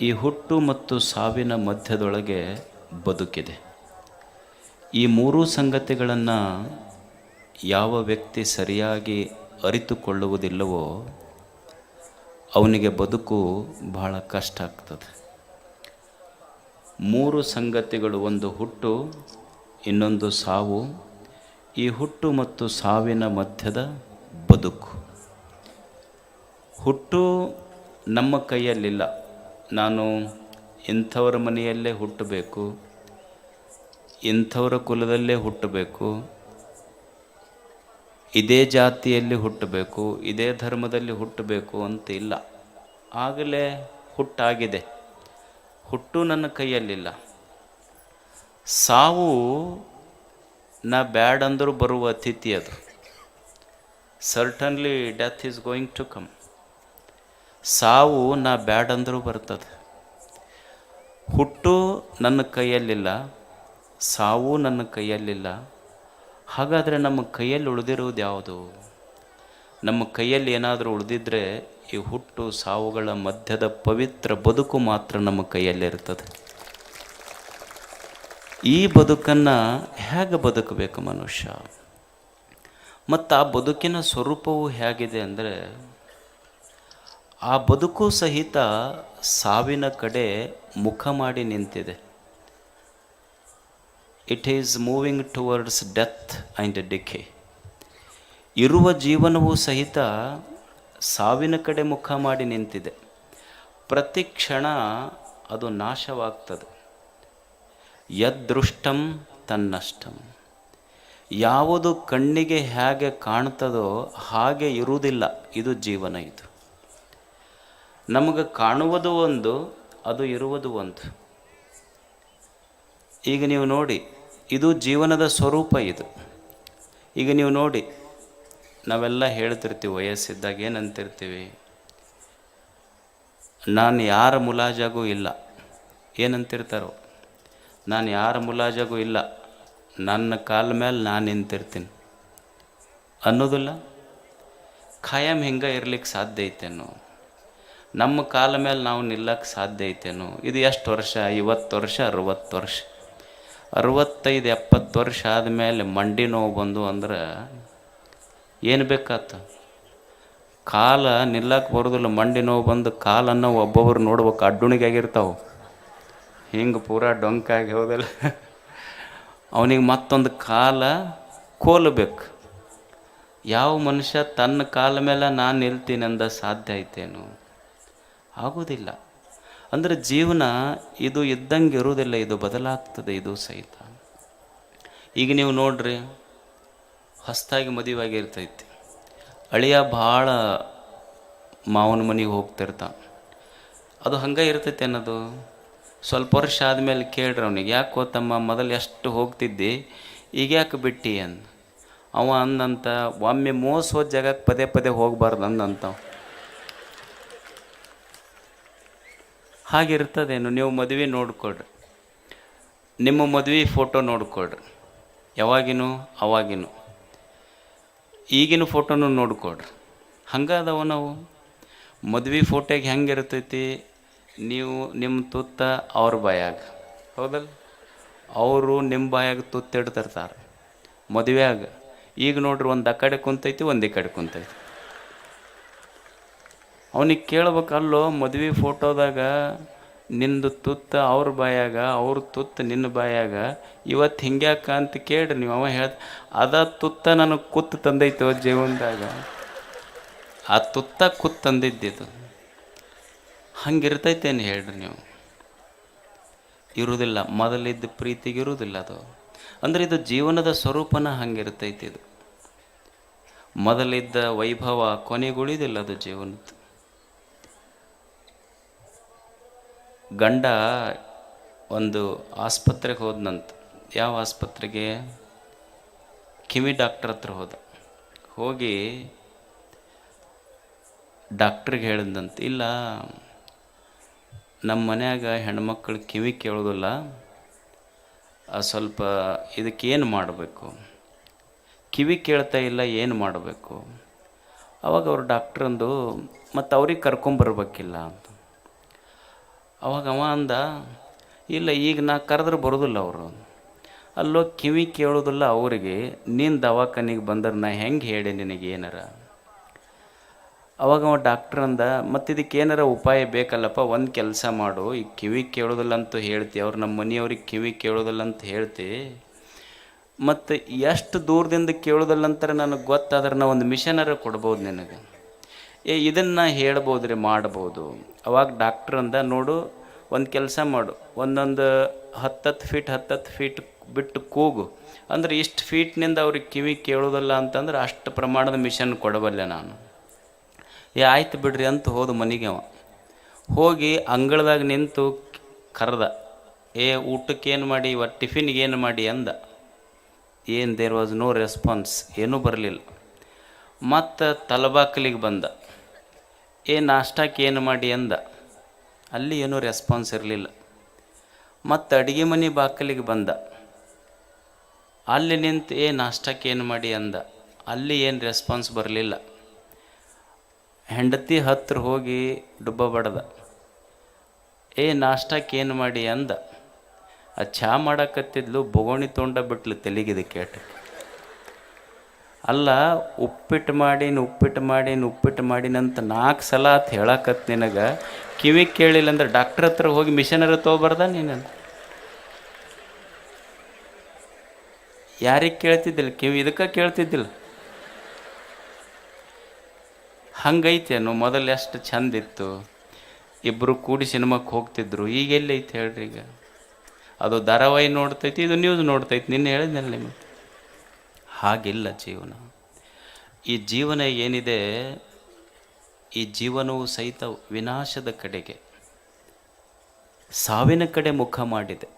ಈ ಹುಟ್ಟು ಮತ್ತು ಸಾವಿನ ಮಧ್ಯದೊಳಗೆ ಬದುಕಿದೆ. ಈ ಮೂರೂ ಸಂಗತಿಗಳನ್ನು ಯಾವ ವ್ಯಕ್ತಿ ಸರಿಯಾಗಿ ಅರಿತುಕೊಳ್ಳುವುದಿಲ್ಲವೋ ಅವನಿಗೆ ಬದುಕು ಬಹಳ ಕಷ್ಟ ಆಗ್ತದೆ. ಮೂರು ಸಂಗತಿಗಳು, ಒಂದು ಹುಟ್ಟು, ಇನ್ನೊಂದು ಸಾವು. ಈ ಹುಟ್ಟು ಮತ್ತು ಸಾವಿನ ಮಧ್ಯದ ಬದುಕು. ಹುಟ್ಟು ನಮ್ಮ ಕೈಯಲ್ಲಿಲ್ಲ. ನಾನು ಇಂಥವ್ರ ಮನೆಯಲ್ಲೇ ಹುಟ್ಟಬೇಕು, ಇಂಥವ್ರ ಕುಲದಲ್ಲೇ ಹುಟ್ಟಬೇಕು, ಇದೇ ಜಾತಿಯಲ್ಲಿ ಹುಟ್ಟಬೇಕು, ಇದೇ ಧರ್ಮದಲ್ಲಿ ಹುಟ್ಟಬೇಕು ಅಂತ ಇಲ್ಲ. ಆಗಲೇ ಹುಟ್ಟಾಗಿದೆ. ಹುಟ್ಟು ನನ್ನ ಕೈಯಲ್ಲಿಲ್ಲ. ಸಾವು ನಾ ಬ್ಯಾಡ್ ಅಂದರೂ ಬರುವ ಅತಿಥಿ ಅದು. Certainly death is going to come ಸಾವು ನಾ ಬ್ಯಾಡ್ ಅಂದರೂ ಬರ್ತದೆ. ಹುಟ್ಟು ನನ್ನ ಕೈಯಲ್ಲಿಲ್ಲ, ಸಾವು ನನ್ನ ಕೈಯಲ್ಲಿಲ್ಲ. ಹಾಗಾದರೆ ನಮ್ಮ ಕೈಯಲ್ಲಿ ಉಳಿದಿರುವುದು ಯಾವುದು? ನಮ್ಮ ಕೈಯಲ್ಲಿ ಏನಾದರೂ ಉಳಿದಿದ್ರೆ ಈ ಹುಟ್ಟು ಸಾವುಗಳ ಮಧ್ಯದ ಪವಿತ್ರ ಬದುಕು ಮಾತ್ರ ನಮ್ಮ ಕೈಯಲ್ಲಿರ್ತದೆ ಈ ಬದುಕನ್ನು ಹೇಗೆ ಬದುಕಬೇಕು ಮನುಷ್ಯ? ಮತ್ತು ಆ ಬದುಕಿನ ಸ್ವರೂಪವು ಹೇಗಿದೆ ಅಂದರೆ ಆ ಬದುಕು ಸಹಿತ ಸಾವಿನ ಕಡೆ ಮುಖ ಮಾಡಿ ನಿಂತಿದೆ. It is moving towards death and decay ಇರುವ ಜೀವನವು ಸಹಿತ ಸಾವಿನ ಕಡೆ ಮುಖ ಮಾಡಿ ನಿಂತಿದೆ. ಪ್ರತಿ ಕ್ಷಣ ಅದು ನಾಶವಾಗ್ತದೆ. ಯದೃಷ್ಟಂ ತನ್ನಷ್ಟಂ. ಯಾವುದು ಕಣ್ಣಿಗೆ ಹೇಗೆ ಕಾಣ್ತದೋ ಹಾಗೆ ಇರುವುದಿಲ್ಲ. ಇದು ಜೀವನ ಇದು. ನಮಗೆ ಕಾಣುವುದು ಒಂದು, ಅದು ಇರುವುದು ಒಂದು. ಈಗ ನೀವು ನೋಡಿ, ಇದು ಜೀವನದ ಸ್ವರೂಪ ಇದು. ಈಗ ನೀವು ನೋಡಿ, ನಾವೆಲ್ಲ ಹೇಳ್ತಿರ್ತೀವಿ, ವಯಸ್ಸಿದ್ದಾಗ ಏನಂತಿರ್ತೀವಿ. ನಾನು ಯಾರ ಮುಲಾಜಾಗೂ ಇಲ್ಲ. ಏನಂತಿರ್ತಾರೋ. ನಾನು ಯಾರ ಮುಲಾಜಾಗೂ ಇಲ್ಲ. ನನ್ನ ಕಾಲ ಮೇಲೆ ನಾನು ನಿಂತಿರ್ತೀನಿ. ಅನ್ನೋದಿಲ್ಲ. ಖಾಯಂ ಹಿಂಗೆ ಇರ್ಲಿಕ್ಕೆ ಸಾಧ್ಯ ಐತೇನೋ ನಮ್ಮ ಕಾಲ ಮೇಲೆ ನಾವು ನಿಲ್ಲಕ್ಕೆ ಸಾಧ್ಯ ಐತೇನು? ಇದು ಎಷ್ಟು ವರ್ಷ? ಐವತ್ತು ವರ್ಷ, ಅರುವತ್ತು ವರ್ಷ? ಅರುವತ್ತೈದು, ಎಪ್ಪತ್ತು ವರ್ಷ ಆದಮೇಲೆ ಮಂಡಿ ನೋವು ಬಂದು ಅಂದ್ರೆ ಏನು ಬೇಕಾತ? ಕಾಲ ನಿಲ್ಲಕ್ಕೆ ಬರೋದಿಲ್ಲ, ಮಂಡಿ ನೋವು ಬಂದು ಕಾಲನ್ನು ಒಬ್ಬೊಬ್ರು ನೋಡ್ಬೇಕು ಅಡ್ಡುಣಿಗೆ ಆಗಿರ್ತಾವೆ ಹಿಂಗೆ ಪೂರ ಡೊಂಕಾಗಿ ಹೋದಲ್ಲ? ಅವನಿಗೆ ಮತ್ತೊಂದು ಕಾಲ ಕೋಲ್ಬೇಕು. ಯಾವ ಮನುಷ್ಯ ತನ್ನ ಕಾಲ ಮೇಲೆ ನಾನು ನಿಲ್ತೀನಿ ಅಂದ ಸಾಧ್ಯ ಐತೇನು? ಆಗೋದಿಲ್ಲ ಅಂದರೆ ಜೀವನ ಇದು ಇದ್ದಂಗೆ ಇರೋದಿಲ್ಲ ಇದು ಬದಲಾಗ್ತದೆ, ಇದು ಸಹಿತ. ಈಗ ನೀವು ನೋಡ್ರಿ ಹೊಸ್ದಾಗಿ ಮದುವೆ ಆಗಿರ್ತೈತಿ ಅಳಿಯ ಭಾಳ ಮಾವನ ಮನೆಗೆ ಹೋಗ್ತಿರ್ತಾನೆ ಅದು ಹಂಗೆ ಇರ್ತೈತಿ ಅನ್ನೋದು ಸ್ವಲ್ಪ ವರ್ಷ ಆದಮೇಲೆ ಕೇಳ್ರಿ ಅವನಿಗೆ, ಯಾಕೆ ತಮ್ಮ ಮೊದಲು ಎಷ್ಟು ಹೋಗ್ತಿದ್ದಿ, ಈಗ ಯಾಕೆ ಬಿಟ್ಟಿ? ಅಂದ. ಅವ ಅಂದಂತ, ಒಮ್ಮೆ ಮೋಸ ಜಾಗಕ್ಕೆ ಪದೇ ಪದೇ ಹೋಗಬಾರ್ದು ಅಂದಂತ ಹಾಗಿರ್ತದೇನು ನೀವು ಮದುವೆ ನೋಡ್ಕೊಳ್ರಿ. ನಿಮ್ಮ ಮದುವೆ ಫೋಟೋ ನೋಡ್ಕೊಳ್ರಿ. ಯಾವಾಗಿನೂ, ಅವಾಗಿನೂ. ಈಗಿನ ಫೋಟೋನು ನೋಡ್ಕೊಳ್ರಿ. ಹಂಗದವ ನಾವು. ಮದುವೆ ಫೋಟೋಗೆ ಹೆಂಗೆ ಇರ್ತೈತಿ ನೀವು ನಿಮ್ಮ ತುತ್ತ ಅವ್ರ ಬಾಯಾಗ. ಹೌದಲ್ಲ? ಅವರು ನಿಮ್ಮ ಬಾಯಾಗ ತುತ್ತಿಡ್ತಿರ್ತಾರೆ ಮದುವೆಯಾಗ. ಈಗ ನೋಡ್ರಿ ಒಂದು ಆ ಕಡೆ ಕುಂತೈತಿ, ಒಂದು ಕಡೆ ಕುಂತೈತಿ. ಅವನಿಗೆ ಕೇಳ್ಬೇಕಲ್ಲೋ ಮದುವೆ ಫೋಟೋದಾಗ, ನಿಂದು ತುತ್ತ ಅವ್ರ ಬಾಯಾಗ, ಅವ್ರ ತುತ್ತ ನಿನ್ನ ಬಾಯಾಗ, ಇವತ್ತು ಹಿಂಗ್ಯಾಕ ಅಂತ ಕೇಳ್ರಿ ನೀವು. ಅವ ಹೇಳ ಅದ ತುತ್ತ ನನಗೆ ಕುತ್ತು ತಂದೈತೋ ಜೀವನದಾಗ. ಆ ತುತ್ತ ಕುತ್ತು ತಂದಿದ್ದಿದು. ಹಂಗಿರ್ತೈತೇನು ಹೇಳ್ರಿ ನೀವು? ಇರುವುದಿಲ್ಲ ಮೊದಲಿದ್ದ ಪ್ರೀತಿಗೆ ಇರುವುದಿಲ್ಲ ಅದು. ಅಂದರೆ ಇದು ಜೀವನದ ಸ್ವರೂಪನ ಹಂಗಿರ್ತೈತಿ ಇದು ಮೊದಲಿದ್ದ ವೈಭವ ಕೊನೆಗುಳಿದಿಲ್ಲ ಅದು ಜೀವನದ್ದು ಗಂಡ ಒಂದು ಆಸ್ಪತ್ರೆಗೆ ಹೋದನಂತ. ಯಾವ ಆಸ್ಪತ್ರೆಗೆ? ಕಿವಿ ಡಾಕ್ಟರ್ ಹತ್ರ ಹೋದ. ಹೋಗಿ ಡಾಕ್ಟ್ರಿಗೆ ಹೇಳಿದಂತ ಇಲ್ಲ, ನಮ್ಮ ಮನ್ಯಾಗ ಹೆಣ್ಮಕ್ಳು ಕಿವಿ ಕೇಳೋದಿಲ್ಲ ಸ್ವಲ್ಪ ಇದಕ್ಕೇನು ಮಾಡಬೇಕು? ಕಿವಿ ಕೇಳ್ತಾ ಇಲ್ಲ, ಏನು ಮಾಡಬೇಕು? ಅವಾಗ ಅವ್ರು ಡಾಕ್ಟ್ರಂದು ಮತ್ತು ಅವ್ರಿಗೆ ಕರ್ಕೊಂಬರ್ಬೇಕಿಲ್ಲ ಅಂತ. ಅವಾಗ ಅವ ಅಂದ, ಇಲ್ಲ, ಈಗ ನಾ ಕರೆದ್ರೆ ಬರೋದಿಲ್ಲ ಅವರು. ಅಲ್ಲೋ ಕಿವಿ ಕೇಳೋದಿಲ್ಲ ಅವರಿಗೆ, ನೀನು ದವಾಖಾನಿಗೆ ಬಂದ್ರೆ ನಾ ಹೆಂಗೆ ಹೇಳಿ ನಿನಗೆ ಏನಾರ? ಅವಾಗ ಅವ ಡಾಕ್ಟ್ರ್ ಅಂದ, ಮತ್ತು ಇದಕ್ಕೆ ಏನಾರ ಉಪಾಯ ಬೇಕಲ್ಲಪ್ಪ, ಒಂದು ಕೆಲಸ ಮಾಡು. ಈಗ ಕಿವಿ ಕೇಳೋದಿಲ್ಲ ಅಂತ ಹೇಳ್ತಿ, ಅವ್ರು ನಮ್ಮ ಮನೆಯವ್ರಿಗೆ ಕಿವಿ ಕೇಳೋದಿಲ್ಲ ಅಂತ ಹೇಳ್ತಿ. ಮತ್ತು ಎಷ್ಟು ದೂರದಿಂದ ಕೇಳೋದಿಲ್ಲ ಅಂತಾರೆ ನನಗೆ ಗೊತ್ತಾದ್ರೆ ನಾ ಒಂದು ಮಿಷನರ ಕೊಡ್ಬೋದು ನಿನಗೆ. ಏ, ಇದನ್ನು ಹೇಳ್ಬೋದು ರೀ ಮಾಡ್ಬೋದು. ಅವಾಗ ಡಾಕ್ಟ್ರ್ ಅಂದ, ನೋಡು, ಒಂದು ಕೆಲಸ ಮಾಡು. ಒಂದೊಂದು ಹತ್ತತ್ತು ಫೀಟ್ ಹತ್ತತ್ತು ಫೀಟ್ ಬಿಟ್ಟು ಕೂಗು. ಅಂದ್ರೆ ಇಷ್ಟು ಫೀಟ್ನಿಂದ ಅವ್ರಿಗೆ ಕಿವಿ ಕೇಳೋದಲ್ಲ ಅಂತಂದ್ರೆ ಅಷ್ಟು ಪ್ರಮಾಣದ ಮಿಷನ್ ಕೊಡಬಲ್ಲೆ ನಾನು. ಏ, ಆಯ್ತು ಬಿಡ್ರಿ ಅಂತ ಹೋದ ಮನೆಗೆ ಅವ. ಹೋಗಿ ಅಂಗಳದಾಗ ನಿಂತು ಕರೆದ. ಏ, ಊಟಕ್ಕೆ ಏನು ಮಾಡಿ ಇವತ್ತು ಟಿಫಿನ್ಗೆ ಏನು ಮಾಡಿ ಅಂದ. ಏನು ದೇರ್ ವಾಸ್ ನೋ ರೆಸ್ಪಾನ್ಸ್ ಏನೂ ಬರಲಿಲ್ಲ. ಮತ್ತು ತಲಬಾಕಲಿಗೆ ಬಂದ. ಏ ನಾಷ್ಟಕ್ಕೆ ಏನು ಮಾಡಿ ಅಂದ. ಅಲ್ಲಿ ಏನೂ ರೆಸ್ಪಾನ್ಸ್ ಇರಲಿಲ್ಲ. ಮತ್ತು ಅಡುಗೆ ಮನೆ ಬಾಕಲಿಗೆ ಬಂದ. ಅಲ್ಲಿ ನಿಂತು ಏ ನಾಷ್ಟಕ್ಕೆ ಏನು ಮಾಡಿ ಅಂದ. ಅಲ್ಲಿ ಏನು ರೆಸ್ಪಾನ್ಸ್ ಬರಲಿಲ್ಲ. ಹೆಂಡತಿ ಹತ್ರ ಹೋಗಿ ಡುಬ್ಬ ಬಡ್ದ. ಏ ನಾಷ್ಟಕ್ಕೆ ಏನು ಮಾಡಿ ಅಂದ. ಆ ಚಹಾ ಮಾಡಕತ್ತಿದ್ಲು, ಬೊಗೋಣಿ ತೊಗೊಂಡ ಬಿಟ್ಲು ತೆಲಿಗಿದೆ ಕೇಟ ಅಲ್ಲ ಉಪ್ಪಿಟ್ಟು ಮಾಡೀನಿ ಉಪ್ಪಿಟ್ಟು ಮಾಡೀನಿ ಉಪ್ಪಿಟ್ಟು ಮಾಡೀನಂತ ನಾಲ್ಕು ಸಲ ಅಂತ ಹೇಳಕತ್ ನಿನಗೆ. ಕಿವಿ ಕೇಳಿಲ್ಲ ಅಂದ್ರೆ ಡಾಕ್ಟ್ರ್ ಹತ್ರ ಹೋಗಿ ಮಿಷನರ ತೊಗೊಬಾರ್ದ ನೀನು ಯಾರಿಗೆ ಕೇಳ್ತಿದ್ದಿಲ್ಲ? ಕಿವಿ ಇದಕ್ಕೆ ಕೇಳ್ತಿದ್ದಿಲ್ಲ. ಹಂಗೈತೇನು ಮೊದಲು ಎಷ್ಟು ಚಂದಿತ್ತು. ಇಬ್ಬರು ಕೂಡಿ ಸಿನಿಮಾಕ್ಕೆ ಹೋಗ್ತಿದ್ರು. ಈಗ ಎಲ್ಲೈತೆ ಹೇಳ್ರಿ ಈಗ. ಅದು ಧಾರಾವಾಹಿ ನೋಡ್ತೈತಿ, ಇದು ನ್ಯೂಸ್ ನೋಡ್ತೈತಿ. ನಿನ್ನೆ ಹೇಳಿದ್ನಲ್ಲ ನಿಮಗೆ. ಹಾಗಿಲ್ಲ ಜೀವನ. ಈ ಜೀವನ ಏನಿದೆ? ಈ ಜೀವನವು ಸಹಿತ ವಿನಾಶದ ಕಡೆಗೆ, ಸಾವಿನ ಕಡೆ ಮುಖ ಮಾಡಿದೆ.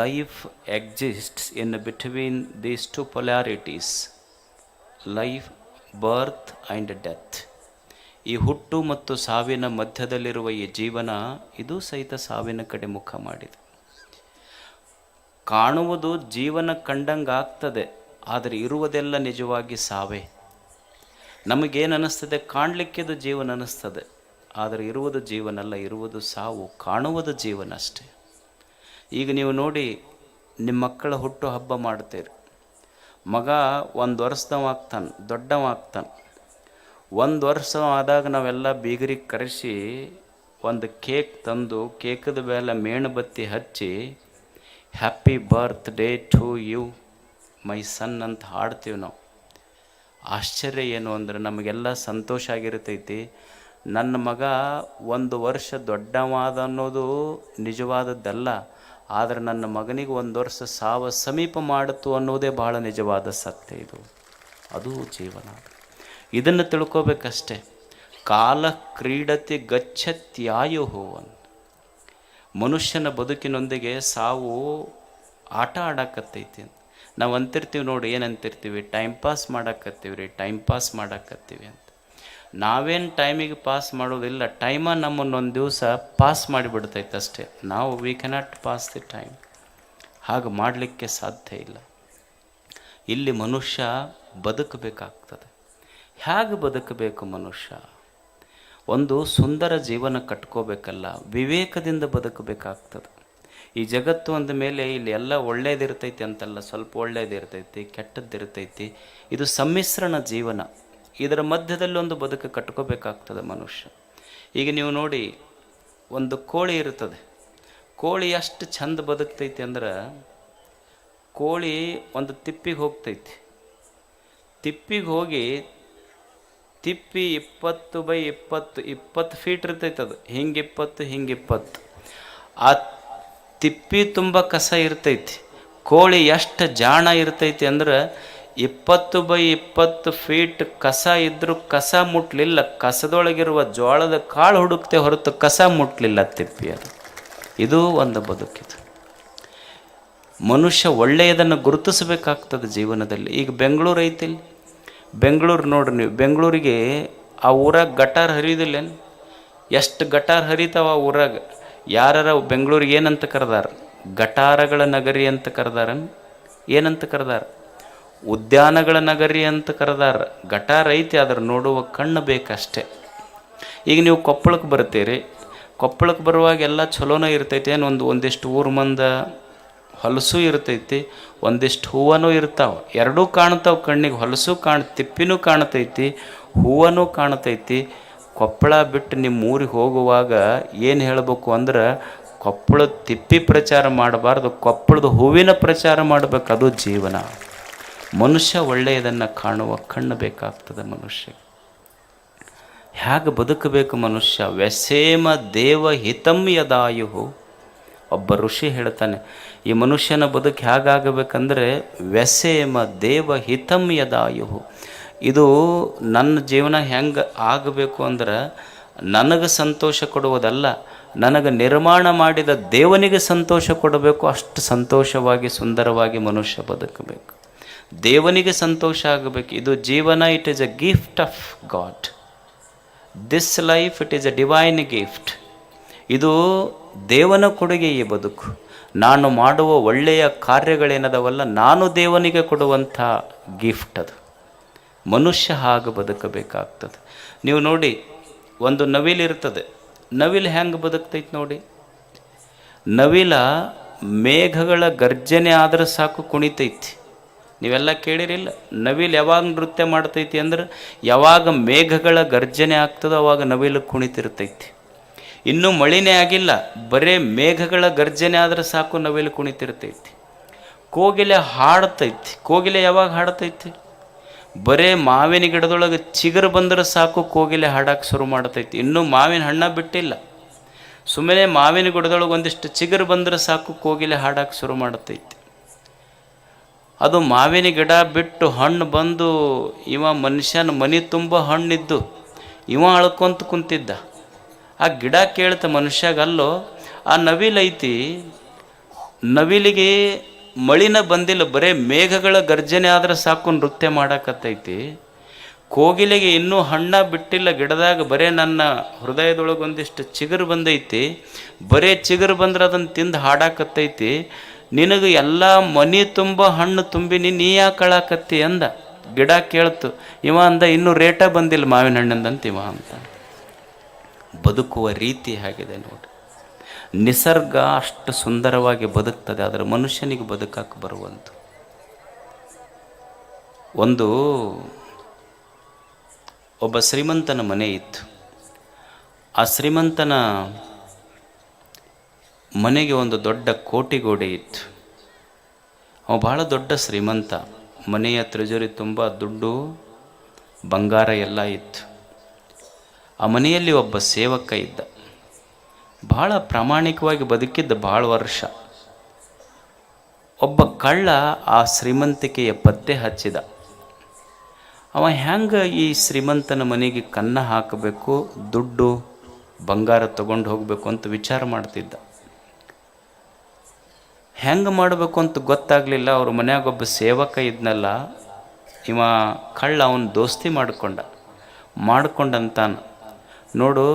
Life exists in between these two polarities life birth and death ಈ ಹುಟ್ಟು ಮತ್ತು ಸಾವಿನ ಮಧ್ಯದಲ್ಲಿರುವ ಈ ಜೀವನ, ಇದು ಸಹಿತ ಸಾವಿನ ಕಡೆ ಮುಖ ಮಾಡಿದೆ. ಕಾಣುವುದು ಜೀವನ ಕಂಡಂಗೆ ಆಗ್ತದೆ, ಆದರೆ ಇರುವುದೆಲ್ಲ ನಿಜವಾಗಿ ಸಾವೇ. ನಮಗೇನು ಅನ್ನಿಸ್ತದೆ ಕಾಣಲಿಕ್ಕೆದು ಜೀವನ ಅನ್ನಿಸ್ತದೆ, ಆದರೆ ಇರುವುದು ಜೀವನಲ್ಲ ಇರುವುದು ಸಾವು, ಕಾಣುವುದು ಜೀವನ ಅಷ್ಟೇ. ಈಗ ನೀವು ನೋಡಿ, ನಿಮ್ಮ ಮಕ್ಕಳ ಹುಟ್ಟು ಹಬ್ಬ ಮಾಡ್ತೀರಿ. ಮಗ ಒಂದು ವರ್ಷದವ ಆಗ್ತಾನೆ ದೊಡ್ಡವ ಆಗ್ತಾನೆ ಒಂದು ವರ್ಷ ಆದಾಗ ನಾವೆಲ್ಲ ಬೀಗರಿಗೆ ಕರೆಸಿ ಒಂದು ಕೇಕ್ ತಂದು, ಕೇಕದ ಮೇಲೆ ಮೇಣಬತ್ತಿ ಹಚ್ಚಿ happy birthday to you my son ಅಂತ ಹಾಡ್ತೀವಿ ನಾವು. ಆಶ್ಚರ್ಯ ಏನು ಅಂದ್ರೆ ನಮಗೆಲ್ಲ ಸಂತೋಷ ಆಗಿರ್ತೈತಿ. ನನ್ನ ಮಗ ಒಂದು ವರ್ಷ ದೊಡ್ಡವಾದ ಅನ್ನೋದು ನಿಜವಾದದ್ದಲ್ಲ. ಆದರೆ ನನ್ನ ಮಗನಿಗೆ ಒಂದು ವರ್ಷ ಸಾವ ಸಮೀಪ ಮಾಡಿತು ಅನ್ನೋದೇ ಬಹಳ ನಿಜವಾದ ಸತ್ಯ ಇದು. ಅದು ಜೀವನ. ಇದನ್ನು ತಿಳ್ಕೋಬೇಕಷ್ಟೆ. ಕಾಲ ಕ್ರೀಡತಿ ಗಚ್ಚತ್ಯಾಯು ಅಂತ ಮನುಷ್ಯನ ಬದುಕಿನೊಂದಿಗೆ ಸಾವು ಆಟ ಆಡಕತ್ತೈತಿ ಅಂತ. ನಾವು ಅಂತಿರ್ತೀವಿ ನೋಡಿ ಏನಂತಿರ್ತೀವಿ ಟೈಮ್ ಪಾಸ್ ಮಾಡಕತ್ತೀವಿ ರೀ ಟೈಮ್ ಪಾಸ್ ಮಾಡಕತ್ತೀವಿ ಅಂತ. ನಾವೇನು ಟೈಮಿಗೆ ಪಾಸ್ ಮಾಡೋದಿಲ್ಲ ಟೈಮ ನಮ್ಮನ್ನೊಂದು ದಿವಸ ಪಾಸ್ ಮಾಡಿಬಿಡ್ತೈತೆ ಅಷ್ಟೇ. ನಾವು we cannot pass the time ಹಾಗೆ ಮಾಡಲಿಕ್ಕೆ ಸಾಧ್ಯ ಇಲ್ಲ. ಇಲ್ಲಿ ಮನುಷ್ಯ ಬದುಕಬೇಕಾಗ್ತದೆ. ಹೇಗೆ ಬದುಕಬೇಕು ಮನುಷ್ಯ? ಒಂದು ಸುಂದರ ಜೀವನ ಕಟ್ಕೋಬೇಕಲ್ಲ, ವಿವೇಕದಿಂದ ಬದುಕಬೇಕಾಗ್ತದೆ. ಈ ಜಗತ್ತು ಅಂದ ಮೇಲೆ ಇಲ್ಲಿ ಎಲ್ಲ ಒಳ್ಳೇದಿರ್ತೈತಿ ಅಂತಲ್ಲ, ಸ್ವಲ್ಪ ಒಳ್ಳೇದಿರ್ತೈತಿ, ಕೆಟ್ಟದ್ದಿರ್ತೈತಿ, ಇದು ಸಮ್ಮಿಶ್ರಣ ಜೀವನ. ಇದರ ಮಧ್ಯದಲ್ಲಿ ಒಂದು ಬದುಕು ಕಟ್ಕೋಬೇಕಾಗ್ತದೆ ಮನುಷ್ಯ. ಈಗ ನೀವು ನೋಡಿ, ಒಂದು ಕೋಳಿ ಇರ್ತದೆ. ಕೋಳಿ ಎಷ್ಟು ಚಂದ ಬದುಕ್ತೈತಿ ಅಂದ್ರೆ, ಕೋಳಿ ಒಂದು ತಿಪ್ಪಿಗೆ ಹೋಗ್ತೈತಿ. ತಿಪ್ಪಿಗೆ ಹೋಗಿ ತಿಪ್ಪಿ ಇಪ್ಪತ್ತು ಬೈ ಇಪ್ಪತ್ತು ಇಪ್ಪತ್ತು ಫೀಟ್ ಇರ್ತೈತೆ ಅದು. ಹಿಂಗೆ ಇಪ್ಪತ್ತು ಹಿಂಗೆ ಇಪ್ಪತ್ತು. ಆ ತಿಪ್ಪಿ ತುಂಬ ಕಸ ಇರ್ತೈತಿ. ಕೋಳಿ ಎಷ್ಟು ಜಾಣ ಇರ್ತೈತಿ ಅಂದ್ರೆ ಇಪ್ಪತ್ತು ಬೈ ಇಪ್ಪತ್ತು ಫೀಟ್ ಕಸ ಇದ್ದರೂ ಕಸ ಮುಟ್ಲಿಲ್ಲ. ಕಸದೊಳಗಿರುವ ಜೋಳದ ಕಾಳು ಹುಡುಕ್ತೆ ಹೊರತು ಕಸ ಮುಟ್ಲಿಲ್ಲ ತಿಪ್ಪಿ ಅದು. ಇದು ಒಂದು ಬದುಕಿದು. ಮನುಷ್ಯ ಒಳ್ಳೆಯದನ್ನು ಗುರುತಿಸಬೇಕಾಗ್ತದೆ ಜೀವನದಲ್ಲಿ. ಈಗ ಬೆಂಗಳೂರು ಐತಿಲ್ಲಿ ಬೆಂಗಳೂರು ನೋಡ್ರಿ ನೀವು. ಬೆಂಗಳೂರಿಗೆ ಆ ಊರಾಗ ಗಟಾರ್ ಹರಿಯೋದಿಲ್ಲೇನು? ಎಷ್ಟು ಗಟಾರ್ ಹರಿತಾವ ಆ ಊರಾಗ? ಯಾರ ಬೆಂಗಳೂರಿಗೆ ಏನಂತ ಕರೆದಾರ? ಗಟಾರಗಳ ನಗರಿ ಅಂತ ಕರೆದಾರ ಏನಂತ ಕರೆದಾರ? ಉದ್ಯಾನಗಳ ನಗರಿ ಅಂತ ಕರೆದಾರ? ಗಟಾರ ಐತಿ, ಆದ್ರೆ ನೋಡುವ ಕಣ್ಣು ಬೇಕಷ್ಟೆ. ಈಗ ನೀವು ಕೊಪ್ಪಳಕ್ಕೆ ಬರ್ತೀರಿ ಕೊಪ್ಪಳಕ್ಕೆ ಬರುವಾಗ ಎಲ್ಲ ಚಲೋನೇ ಇರ್ತೈತೆ ಏನು ಒಂದು, ಒಂದಿಷ್ಟು ಊರು ಮಂದ? ಹೊಲಸು ಇರ್ತೈತಿ, ಒಂದಿಷ್ಟು ಹೂವನೂ ಇರ್ತಾವೆ. ಎರಡೂ ಕಾಣ್ತಾವೆ ಕಣ್ಣಿಗೆ, ಹೊಲಸು ಕಾಣ್, ತಿಪ್ಪಿನೂ ಕಾಣ್ತೈತಿ, ಹೂವನೂ ಕಾಣ್ತೈತಿ. ಕೊಪ್ಪಳ ಬಿಟ್ಟು ನಿಮ್ಮ ಊರಿಗೆ ಹೋಗುವಾಗ ಏನು ಹೇಳಬೇಕು ಅಂದ್ರೆ, ಕೊಪ್ಪಳ ತಿಪ್ಪಿ ಪ್ರಚಾರ ಮಾಡಬಾರ್ದು, ಕೊಪ್ಪಳದ ಹೂವಿನ ಪ್ರಚಾರ ಮಾಡಬೇಕು, ಅದು ಜೀವನ. ಮನುಷ್ಯ ಒಳ್ಳೆಯದನ್ನು ಕಾಣುವ ಕಣ್ಣು ಬೇಕಾಗ್ತದೆ ಮನುಷ್ಯ ಹೇಗೆ ಬದುಕಬೇಕು ಮನುಷ್ಯ? ವ್ಯಸೇಮ ದೇವ ಹಿತಂ ಒಬ್ಬ ಋಷಿ ಹೇಳ್ತಾನೆ, ಈ ಮನುಷ್ಯನ ಬದುಕು ಹೇಗಾಗಬೇಕಂದ್ರೆ, ವ್ಯಸೇಮ ದೇವ ಹಿತಂ ಯದಾಯು ಇದು ನನ್ನ ಜೀವನ ಹೆಂಗೆ ಆಗಬೇಕು ಅಂದ್ರೆ, ನನಗೆ ಸಂತೋಷ ಕೊಡುವುದಲ್ಲ, ನನಗೆ ನಿರ್ಮಾಣ ಮಾಡಿದ ದೇವನಿಗೆ ಸಂತೋಷ ಕೊಡಬೇಕು, ಅಷ್ಟು ಸಂತೋಷವಾಗಿ ಸುಂದರವಾಗಿ ಮನುಷ್ಯ ಬದುಕಬೇಕು. ದೇವನಿಗೆ ಸಂತೋಷ ಆಗಬೇಕು, ಇದು ಜೀವನ it is a gift of God this life it is a divine gift ಇದು ದೇವನ ಕೊಡುಗೆ ಈ ಬದುಕು. ನಾನು ಮಾಡುವ ಒಳ್ಳೆಯ ಕಾರ್ಯಗಳೇನದವಲ್ಲ, ನಾನು ದೇವನಿಗೆ ಕೊಡುವಂಥ ಗಿಫ್ಟ್ ಅದು. ಮನುಷ್ಯ ಹಾಗೆ ಬದುಕಬೇಕಾಗ್ತದೆ. ನೀವು ನೋಡಿ, ಒಂದು ನವಿಲಿರ್ತದೆ ನವಿಲು ಹೆಂಗೆ ಬದುಕ್ತೈತೆ ನೋಡಿ. ನವಿಲ ಮೇಘಗಳ ಗರ್ಜನೆ ಆದ್ರೆ ಸಾಕು ಕುಣಿತೈತಿ. ನೀವೆಲ್ಲ ಕೇಳಿರಿಲ್ಲ, ನವಿಲು ಯಾವಾಗ ನೃತ್ಯ ಮಾಡ್ತೈತಿ ಅಂದ್ರೆ, ಯಾವಾಗ ಮೇಘಗಳ ಗರ್ಜನೆ ಆಗ್ತದೋ ಅವಾಗ ನವಿಲು ಕುಣಿತಿರ್ತೈತಿ. ಇನ್ನೂ ಮಳೆನೇ ಆಗಿಲ್ಲ, ಬರೇ ಮೇಘಗಳ ಗರ್ಜನೆ ಆದರೆ ಸಾಕು ನವಿಲು ಕುಣಿತಿರ್ತೈತಿ. ಕೋಗಿಲೆ ಹಾಡ್ತೈತಿ, ಕೋಗಿಲೆ ಯಾವಾಗ ಹಾಡ್ತೈತಿ? ಬರೇ ಮಾವಿನ ಗಿಡದೊಳಗೆ ಚಿಗರು ಬಂದರೆ ಸಾಕು ಕೋಗಿಲೆ ಹಾಡಕ್ಕೆ ಶುರು ಮಾಡ್ತೈತಿ. ಇನ್ನೂ ಮಾವಿನ ಹಣ್ಣ ಬಿಟ್ಟಿಲ್ಲ. ಸುಮ್ಮನೆ ಮಾವಿನ ಗಿಡದೊಳಗೆ ಒಂದಿಷ್ಟು ಚಿಗರು ಬಂದರೆ ಸಾಕು ಕೋಗಿಲೆ ಹಾಡಕ್ಕೆ ಶುರು ಮಾಡ್ತೈತಿ. ಅದು ಮಾವಿನ ಗಿಡ ಬಿಟ್ಟು ಹಣ್ಣು ಬಂದು ಇವ ಮನುಷ್ಯನ ಮನೆ ತುಂಬ ಹಣ್ಣಿದ್ದು, ಇವ ಅಳ್ಕೊಂತ ಕುಂತಿದ್ದ. ಆ ಗಿಡ ಕೇಳ್ತ ಮನುಷ್ಯಗಲ್ಲೋ, ಆ ನವಿಲೈತಿ ನವಿಲಿಗೆ ಮಳಿನ ಬಂದಿಲ್ಲ, ಬರೇ ಮೇಘಗಳ ಗರ್ಜನೆ ಆದ್ರೆ ಸಾಕು ನೃತ್ಯ ಮಾಡಕತ್ತೈತಿ. ಕೋಗಿಲೆಗೆ ಇನ್ನೂ ಹಣ್ಣ ಬಿಟ್ಟಿಲ್ಲ ಗಿಡದಾಗ, ಬರೇ ನನ್ನ ಹೃದಯದೊಳಗೊಂದಿಷ್ಟು ಚಿಗುರು ಬಂದೈತಿ. ಬರೇ ಚಿಗುರು ಬಂದ್ರೆ ಅದನ್ನು ತಿಂದು ಹಾಡಾಕತ್ತೈತಿ. ನಿನಗೆ ಎಲ್ಲ ಮನಿ ತುಂಬ ಹಣ್ಣು ತುಂಬಿನಿ, ನೀ ಯಾಕಳಾಕತ್ತಿ ಕಳಾಕತ್ತಿ ಅಂದ. ಗಿಡ ಕೇಳ್ತು, ಇವ ಅಂದ, ಇನ್ನೂ ರೇಟ ಬಂದಿಲ್ಲ ಮಾವಿನ ಹಣ್ಣಿಂದಂತ ಇವ ಅಂತ. ಬದುಕುವ ರೀತಿ ಆಗಿದೆ ನೋಡಿ. ನಿಸರ್ಗ ಅಷ್ಟು ಸುಂದರವಾಗಿ ಬದುಕ್ತದೆ, ಆದರೆ ಮನುಷ್ಯನಿಗೆ ಬದುಕಕ್ಕೆ ಬರುವಂಥ ಒಂದು ಒಬ್ಬ ಶ್ರೀಮಂತನ ಮನೆ ಇತ್ತು. ಆ ಶ್ರೀಮಂತನ ಮನೆಗೆ ಒಂದು ದೊಡ್ಡ ಕೋಟಿಗೋಡೆ ಇತ್ತು. ಅವ ಬಹಳ ದೊಡ್ಡ ಶ್ರೀಮಂತ. ಮನೆಯ ತ್ರಿಜೋರಿ ತುಂಬ ದುಡ್ಡು, ಬಂಗಾರ ಎಲ್ಲ ಇತ್ತು. ಆ ಮನೆಯಲ್ಲಿ ಒಬ್ಬ ಸೇವಕ ಇದ್ದ. ಭಾಳ ಪ್ರಾಮಾಣಿಕವಾಗಿ ಬದುಕಿದ್ದ ಭಾಳ ವರ್ಷ. ಒಬ್ಬ ಕಳ್ಳ ಆ ಶ್ರೀಮಂತಿಕೆಯ ಪತ್ತೆ ಹಚ್ಚಿದ. ಅವ ಹ್ಯಾಂಗೆ ಈ ಶ್ರೀಮಂತನ ಮನೆಗೆ ಕನ್ನ ಹಾಕಬೇಕು, ದುಡ್ಡು, ಬಂಗಾರ ತಗೊಂಡು ಹೋಗಬೇಕು ಅಂತ ವಿಚಾರ ಮಾಡ್ತಿದ್ದ. ಹೆಂಗೆ ಮಾಡಬೇಕು ಅಂತ ಗೊತ್ತಾಗಲಿಲ್ಲ, ಅವ್ರ ಮನ್ಯಾಗ ಒಬ್ಬ ಸೇವಕ ಇದ್ನಲ್ಲ, ಇವ ಕಳ್ಳ ಅವನ ದೋಸ್ತಿ ಮಾಡಿಕೊಂಡ. ಮಾಡ್ಕೊಂಡಂತಾನ. ನೋಡು,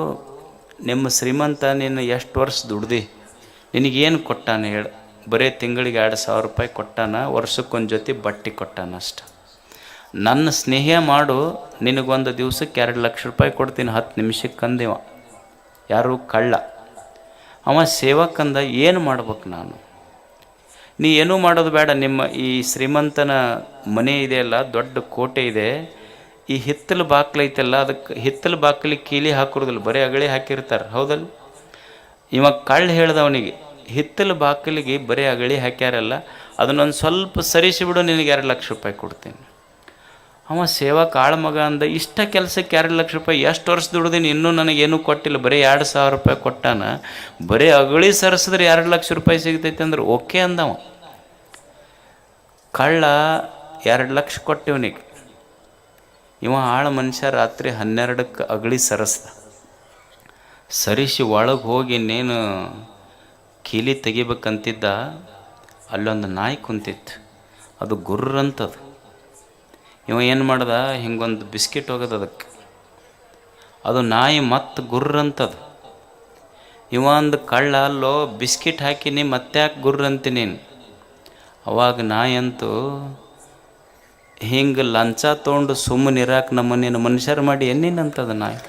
ನಿಮ್ಮ ಶ್ರೀಮಂತ ನೀನು ಎಷ್ಟು ವರ್ಷ ದುಡ್ದು? ನಿನಗೇನು ಕೊಟ್ಟಾನ ಹೇಳು? ಬರೀ ತಿಂಗಳಿಗೆ ಎರಡು ಸಾವಿರ ರೂಪಾಯಿ ಕೊಟ್ಟಾನ, ವರ್ಷಕ್ಕೊಂದು ಜೊತೆ ಬಟ್ಟೆ ಕೊಟ್ಟಾನ ಅಷ್ಟು. ನನ್ನ ಸ್ನೇಹ ಮಾಡು, ನಿನಗೊಂದು ದಿವಸಕ್ಕೆ ಎರಡು ಲಕ್ಷ ರೂಪಾಯಿ ಕೊಡ್ತೀನಿ, ಹತ್ತು ನಿಮಿಷಕ್ಕೆ ಅಂದಿವ ಯಾರು ಕಳ್ಳ. ಅವ ಸೇವಕಂದ ಏನು ಮಾಡ್ಬೇಕು ನಾನು? ನೀ ಏನೂ ಮಾಡೋದು ಬೇಡ, ನಿಮ್ಮ ಈ ಶ್ರೀಮಂತನ ಮನೆ ಇದೆಯಲ್ಲ, ದೊಡ್ಡ ಕೋಟೆ ಇದೆ. ಈ ಹಿತ್ತಲು ಬಾಕ್ಲು ಐತಲ್ಲ ಅದಕ್ಕೆ ಹಿತ್ತಲು ಬಾಕಲಿ ಕೀಲಿ ಹಾಕೋದಿಲ್ಲ ಬರೀ ಅಗಳಿ ಹಾಕಿರ್ತಾರೆ, ಹೌದಲ್ಲ? ಇವ ಕಳ್ಳ ಹೇಳ್ದವನಿಗೆ, ಹಿತ್ತಲು ಬಾಕಲಿಗೆ ಬರೀ ಅಗಳಿ ಹಾಕ್ಯಾರಲ್ಲ, ಅದನ್ನೊಂದು ಸ್ವಲ್ಪ ಸರಿಸಿಬಿಡು ನಿನಗೆ ಎರಡು ಲಕ್ಷ ರೂಪಾಯಿ ಕೊಡ್ತೀನಿ. ಅವ ಸೇವಾ ಕಾಳು ಮಗ ಅಂದ, ಇಷ್ಟ ಕೆಲಸಕ್ಕೆ ಎರಡು ಲಕ್ಷ ರೂಪಾಯಿ, ಎಷ್ಟು ವರ್ಷ ದುಡ್ದೀನಿ, ಇನ್ನೂ ನನಗೇನು ಕೊಟ್ಟಿಲ್ಲ, ಬರೀ ಎರಡು ಸಾವಿರ ರೂಪಾಯಿ ಕೊಟ್ಟಾನ, ಬರೀ ಅಗಳಿ ಸರಿಸಿದ್ರೆ ಎರಡು ಲಕ್ಷ ರೂಪಾಯಿ ಸಿಗ್ತೈತೆ ಅಂದ್ರೆ ಓಕೆ ಅಂದವ. ಕಳ್ಳ ಎರಡು ಲಕ್ಷ ಕೊಟ್ಟಿವನಿಗೆ ಇವ ಆಳು ಮನುಷ್ಯ ರಾತ್ರಿ ಹನ್ನೆರಡಕ್ಕೆ ಅಗಳಿ ಸರಸ್ದ. ಸರಿಸಿ ಒಳಗೆ ಹೋಗಿ ಇನ್ನೇನು ಕೀಲಿ ತೆಗಿಬೇಕಂತಿದ್ದ, ಅಲ್ಲೊಂದು ನಾಯಿ ಕುಂತಿತ್ತು ಅದು ಗುರ್ರಂತದು. ಇವ ಏನು ಮಾಡ್ದ, ಹಿಂಗೊಂದು ಬಿಸ್ಕಿಟ್ ಹೋಗೋದು ಅದಕ್ಕೆ. ಅದು ನಾಯಿ ಮತ್ತೆ ಗುರ್ರಂತದು. ಇವ ಒಂದು ಕಳ್ಳ, ಅಲ್ಲೋ, ಬಿಸ್ಕಿಟ್ ಹಾಕಿನಿ ಮತ್ತೆ ಯಾಕೆ ಗುರ್ರಂತಿ ನೀನು? ಅವಾಗ ನಾಯಿ ಅಂತೂ ಹಿಂಗೆ ಲಂಚ ತೊಗೊಂಡು ಸುಮ್ಮನೆ ಇರಾಕ ನಮ್ಮನೇನು ಮನುಷ್ಯರು ಮಾಡಿ ಎನ್ನಿನಂತದ ನಾಯಿ